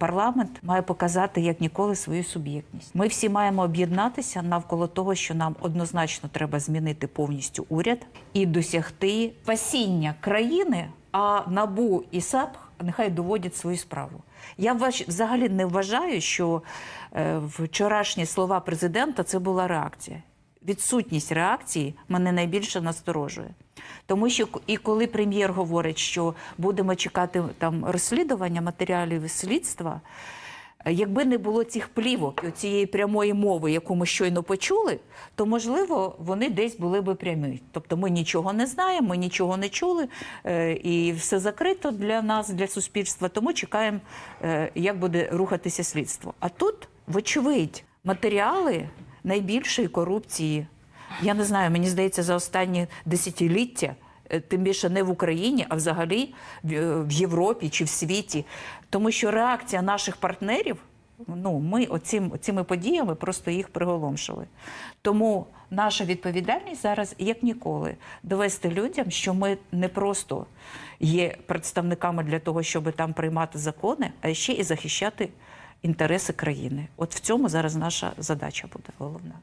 парламент має показати як ніколи свою суб'єктність. Ми всі маємо об'єднатися навколо того, що нам однозначно треба змінити повністю уряд і досягти спасіння країни. А набу і САП нехай доводять свою справу. Я взагалі не вважаю, що е, вчорашні слова президента це була реакція. Відсутність реакції мене найбільше насторожує. Тому що і коли прем'єр говорить, що будемо чекати там розслідування матеріалів слідства, е, якби не було цих плівок і цієї прямої мови, яку ми щойно почули, то можливо вони десь були би прямі. Тобто ми нічого не знаємо, ми нічого не чули, е, і все закрито для нас, для суспільства. Тому чекаємо, е, як буде рухатися слідство. А тут, вочевидь, матеріали найбільшої корупції. Я не знаю, мені здається, за останні десятиліття, е, тим більше не в Україні, а взагалі в- е, в Європі чи в світі. Тому що реакція наших партнерів, ну ми оцим, цими подіями просто їх приголомшили. Тому наша відповідальність зараз, як ніколи, довести людям, що ми не просто є представниками для того, щоб там приймати закони, а ще і захищати інтереси країни. От в цьому зараз наша задача буде головна.